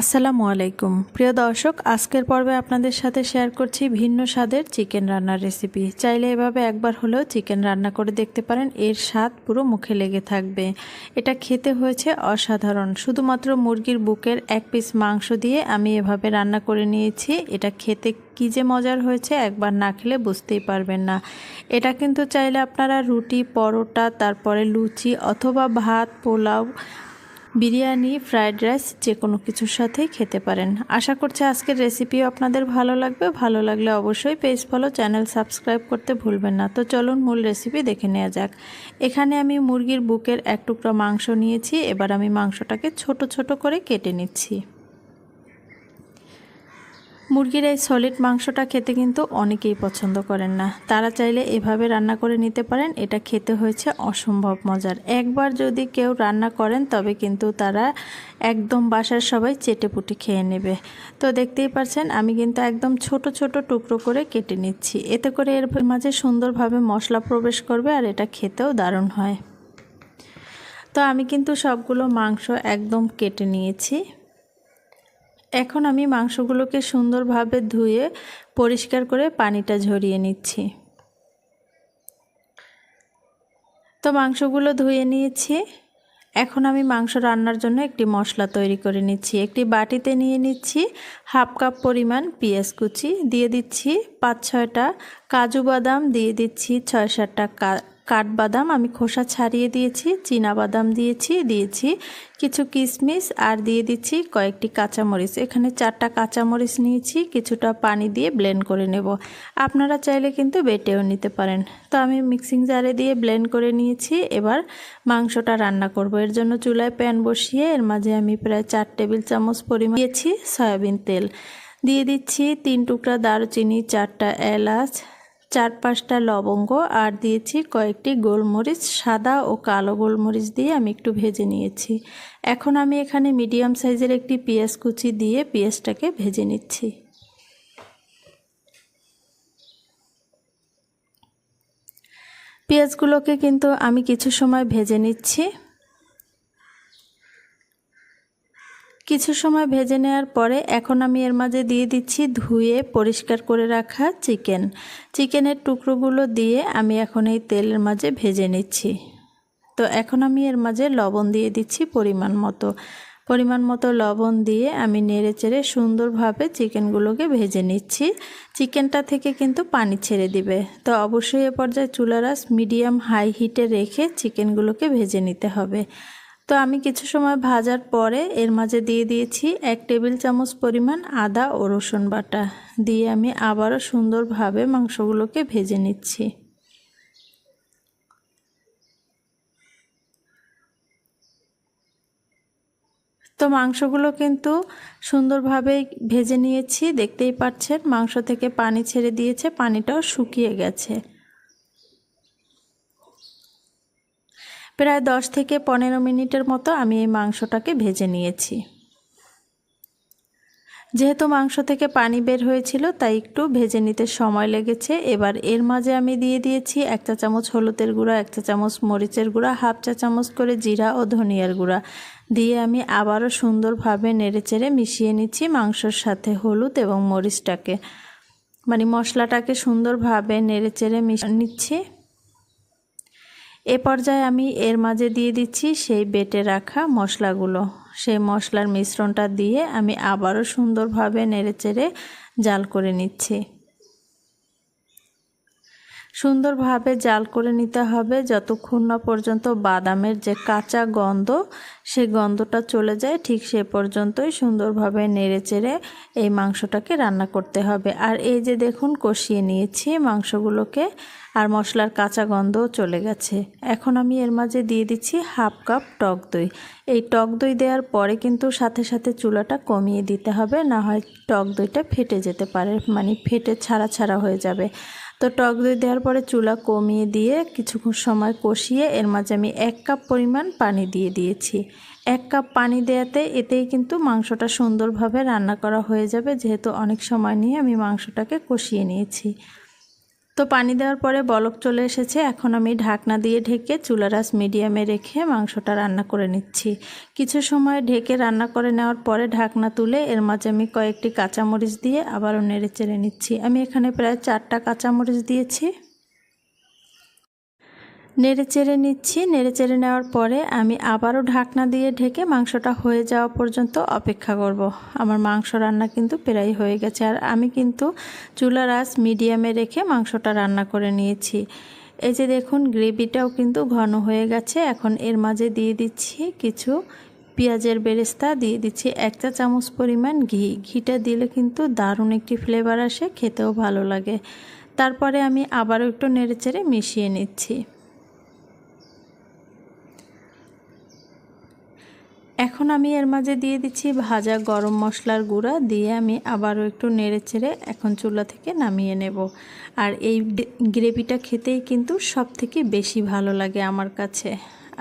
আসসালামু আলাইকুম। প্রিয় দর্শক, আজকের পর্বে আপনাদের সাথে শেয়ার করছি ভিন্ন স্বাদের চিকেন রান্নার রেসিপি। চাইলে এভাবে একবার হলেও চিকেন রান্না করে দেখতে পারেন, এর স্বাদ পুরো মুখে লেগে থাকবে। এটা খেতে হয়েছে অসাধারণ। শুধুমাত্র মুরগির বুকের এক পিস মাংস দিয়ে আমি এভাবে রান্না করে নিয়েছি। এটা খেতে কী যে মজার হয়েছে একবার না খেলে বুঝতেই পারবেন না। এটা কিন্তু চাইলে আপনারা রুটি, পরোটা, তারপরে লুচি অথবা ভাত, পোলাও বিরিয়ানি ফ্রায়েড রাইস যে কোনো কিছুর সাথেই খেতে পারেন। আশা করছি আজকের রেসিপিও আপনাদের ভালো লাগবে। ভালো লাগলে অবশ্যই পেজ ফলো, চ্যানেল সাবস্ক্রাইব করতে ভুলবেন না। তো চলুন মূল রেসিপি দেখে নেওয়া যাক। এখানে আমি মুরগির বুকের এক টুকরো মাংস নিয়েছি। এবার আমি মাংসটাকে ছোট ছোট করে কেটে নিচ্ছি। মুরগির এই সলিড মাংসটা খেতে কিন্তু অনেকেই পছন্দ করেন না। তারা চাইলে এভাবে রান্না করে নিতে পারেন। এটা খেতে হয়েছে অসম্ভব মজার। একবার যদি কেউ রান্না করেন, তবে কিন্তু তারা একদম বাসার সবাই চেটেপুটি খেয়ে নেবে। তো দেখতেই পাচ্ছেন আমি কিন্তু একদম ছোট ছোট টুকরো করে কেটে নিচ্ছি। এতে করে এর মাঝে সুন্দরভাবে মশলা প্রবেশ করবে আর এটা খেতেও দারুণ হয়। তো আমি কিন্তু সবগুলো মাংস একদম কেটে নিয়েছি। এখন আমি মাংসগুলোকে সুন্দরভাবে ধুয়ে পরিষ্কার করে পানিটা ঝরিয়ে নিচ্ছি। তো মাংসগুলো ধুয়ে নিয়েছি। এখন আমি মাংস রান্নার জন্য একটি মশলা তৈরি করে নিচ্ছি। একটি বাটিতে নিয়ে নিচ্ছি হাফ কাপ পরিমাণ পেঁয়াজ কুচি, দিয়ে দিচ্ছি পাঁচ ছয়টা কাজু বাদাম, দিয়ে দিচ্ছি ছয় সাতটা কাঠবাদাম আমি খোসা ছাড়িয়ে দিয়েছি বাদাম দিয়েছি দিয়েছি কিছু কিশমিশ আর দিয়ে দিচ্ছি কয়েকটি কাঁচামরিচ। এখানে চারটা কাঁচামরিচ নিয়েছি, কিছুটা পানি দিয়ে ব্লেন্ড করে নেব। আপনারা চাইলে কিন্তু বেটেও নিতে পারেন। তো আমি মিক্সিং জারে দিয়ে ব্লেন্ড করে নিয়েছি। এবার মাংসটা রান্না করব। এর জন্য চুলায় প্যান বসিয়ে এর মাঝে আমি প্রায় চার টেবিল চামচ পরিমাণ দিয়েছি সয়াবিন তেল। দিয়ে দিচ্ছি তিন টুকরা দারুচিনি, চারটা এলাচ চার পাঁচটা লবঙ্গ আর দিয়েছি কয়েকটি গোলমরিচ, সাদা ও কালো গোলমরিচ দিয়ে আমি একটু ভেজে নিয়েছি। এখন আমি এখানে মিডিয়াম সাইজের একটি পেঁয়াজ কুচি দিয়ে পেঁয়াজটাকে ভেজে নিচ্ছি। পেঁয়াজগুলোকে কিন্তু আমি কিছু সময় ভেজে নিচ্ছি। কিছু সময় ভেজে নেওয়ার পরে এখন আমি এর মাঝে দিয়ে দিচ্ছি ধুয়ে পরিষ্কার করে রাখা চিকেন। চিকেনের টুকরোগুলো দিয়ে আমি এখন এই তেলের মাঝে ভেজে নিচ্ছি। তো এখন আমি এর মাঝে লবণ দিয়ে দিচ্ছি পরিমাণ মতো। পরিমাণ মতো লবণ দিয়ে আমি নেড়ে চেড়ে সুন্দরভাবে চিকেনগুলোকে ভেজে নিচ্ছি। চিকেনটা থেকে কিন্তু পানি ছেড়ে দিবে। তো অবশ্যই এ পর্যায়ে চুলারাস মিডিয়াম হাই হিটে রেখে চিকেনগুলোকে ভেজে নিতে হবে। তো আমি কিছু সময় ভাজার পরে এর মাঝে দিয়ে দিয়েছি এক টেবিল চামচ পরিমাণ আদা ও রসুন বাটা। দিয়ে আমি আবারও সুন্দরভাবে মাংসগুলোকে ভেজে নিচ্ছি। তো মাংসগুলো কিন্তু সুন্দরভাবে ভেজে নিয়েছি, দেখতেই পাচ্ছেন, মাংস থেকে পানি ছেড়ে দিয়েছে, পানিটাও শুকিয়ে গেছে। প্রায় দশ থেকে পনেরো মিনিটের মতো আমি এই মাংসটাকে ভেজে নিয়েছি। যেহেতু মাংস থেকে পানি বের হয়েছিল, তাই একটু ভেজে নিতে সময় লেগেছে। এবার এর মাঝে আমি দিয়ে দিয়েছি এক চা চামচ হলুদের গুঁড়া, এক চা চামচ মরিচের গুঁড়া, হাফ চা চামচ করে জিরা ও ধনিয়ার গুঁড়া। দিয়ে আমি আবারও সুন্দরভাবে নেড়েচেড়ে মিশিয়ে নিচ্ছি মাংসর সাথে হলুদ এবং মরিচটাকে। মানে মশলাটাকে সুন্দরভাবে নেড়েচেড়ে মিশিয়ে নিচ্ছি। এ পর্যায়ে আমি এর মাঝে দিয়ে দিচ্ছি সেই বেটে রাখা মশলাগুলো। সেই মশলার মিশ্রণটা দিয়ে আমি আবারও সুন্দরভাবে নেড়েচেড়ে জাল করে নিচ্ছি। সুন্দরভাবে জাল করে নিতে হবে। যতক্ষণ না পর্যন্ত বাদামের যে কাঁচা গন্ধ, সেই গন্ধটা চলে যায়, ঠিক সে পর্যন্তই সুন্দরভাবে নেড়ে চেড়ে এই মাংসটাকে রান্না করতে হবে। আর এই যে দেখুন, কষিয়ে নিয়েছি মাংসগুলোকে, আর মশলার কাঁচা গন্ধও চলে গেছে। এখন আমি এর মাঝে দিয়ে দিচ্ছি হাফ কাপ টক দই। এই টক দই দেওয়ার পরে কিন্তু সাথে সাথে চুলাটা কমিয়ে দিতে হবে, না হয় টক দইটা ফেটে যেতে পারে মানে ফেটে ছাড়া ছাড়া হয়ে যাবে। তো টক দই দেওয়ার পরে চুলা কমিয়ে দিয়ে কিছুক্ষণ সময় কষিয়ে এর মাঝে আমি এক কাপ পরিমাণ পানি দিয়ে দিয়েছি। এক কাপ পানি দেওয়াতে এতেই কিন্তু মাংসটা সুন্দরভাবে রান্না করা হয়ে যাবে, যেহেতু অনেক সময় নিয়ে আমি মাংসটাকে কষিয়ে নিয়েছি। তো পানি দেওয়ার পরে বলক চলে এসেছে। এখন আমি ঢাকনা দিয়ে ঢেকে চুলারাস মিডিয়ামে রেখে মাংসটা রান্না করে নিচ্ছি। কিছু সময় ঢেকে রান্না করে নেওয়ার পরে ঢাকনা তুলে এর মাঝে আমি কয়েকটি কাঁচামরিচ দিয়ে আবারও নেড়ে চেড়ে নিচ্ছি। আমি এখানে প্রায় চারটা কাঁচামরিচ দিয়েছি। নেড়ে চেড়ে নিচ্ছি। নেড়ে চেড়ে নেওয়ার পরে আমি আবারও ঢাকনা দিয়ে ঢেকে মাংসটা হয়ে যাওয়া পর্যন্ত অপেক্ষা করব। আমার মাংস রান্না কিন্তু প্রায় হয়ে গেছে আর আমি কিন্তু চুলার আঁচ মিডিয়ামে রেখে মাংসটা রান্না করে নিয়েছি। এই যে দেখুন, গ্রেভিটাও কিন্তু ঘন হয়ে গেছে। এখন এর মাঝে দিয়ে দিচ্ছি কিছু পেঁয়াজের বেরেস্তা, দিয়ে দিচ্ছি এক চা চামচ পরিমাণ ঘি। ঘিটা দিলে কিন্তু দারুণ একটি ফ্লেভার আসে, খেতেও ভালো লাগে। তারপরে আমি আবারও একটু নেড়েচেড়ে মিশিয়ে নিচ্ছি। এখন আমি এর মাঝে দিয়ে দিচ্ছি ভাজা গরম মশলার গুঁড়া, দিয়ে আমি আবারও একটু নেড়ে চেড়ে এখন চুলা থেকে নামিয়ে নেব। আর এই গ্রেভিটা খেতেই কিন্তু সব থেকে বেশি ভালো লাগে আমার কাছে।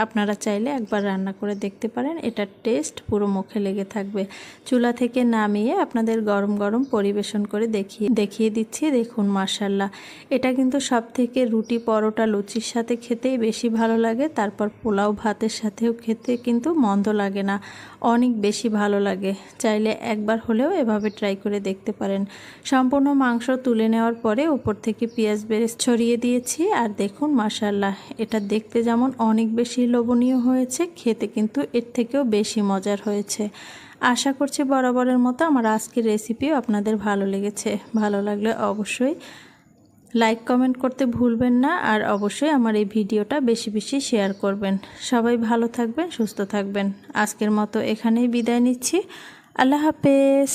আপনারা চাইলে একবার রান্না করে দেখতে পারেন। এটার টেস্ট পুরো মুখে লেগে থাকবে। চুলা থেকে নামিয়ে আপনাদের গরম গরম পরিবেশন করে দেখিয়ে দেখিয়ে দিচ্ছি। দেখুন মার্শাল্লাহ এটা কিন্তু সব থেকে রুটি পরোটা লুচির সাথে খেতেই বেশি ভালো লাগে। তারপর পোলাও ভাতের সাথেও খেতে কিন্তু মন্দ লাগে না। অনেক বেশি ভালো লাগে। চাইলে একবার হলেও এভাবে ট্রাই করে দেখতে পারেন। সম্পূর্ণ মাংস তুলে নেওয়ার পরে উপর থেকে পেঁয়াজ বেরেস ছড়িয়ে দিয়েছি। আর দেখুন মাসাল্লাহ এটা দেখতে যেমন অনেক বেশি লোভনীয় হয়েছে, খেতে কিন্তু এর থেকেও বেশি মজার হয়েছে। আশা করছি বরাবরের মতো আমার আজকের রেসিপিও আপনাদের ভালো লেগেছে। ভালো লাগলে অবশ্যই লাইক কমেন্ট করতে ভুলবেন না আর অবশ্যই আমার এই ভিডিওটা বেশি বেশি শেয়ার করবেন। সবাই ভালো থাকবেন, সুস্থ থাকবেন। আজকের মতো এখানেই বিদায় নিচ্ছি। আল্লাহ হাফেজ।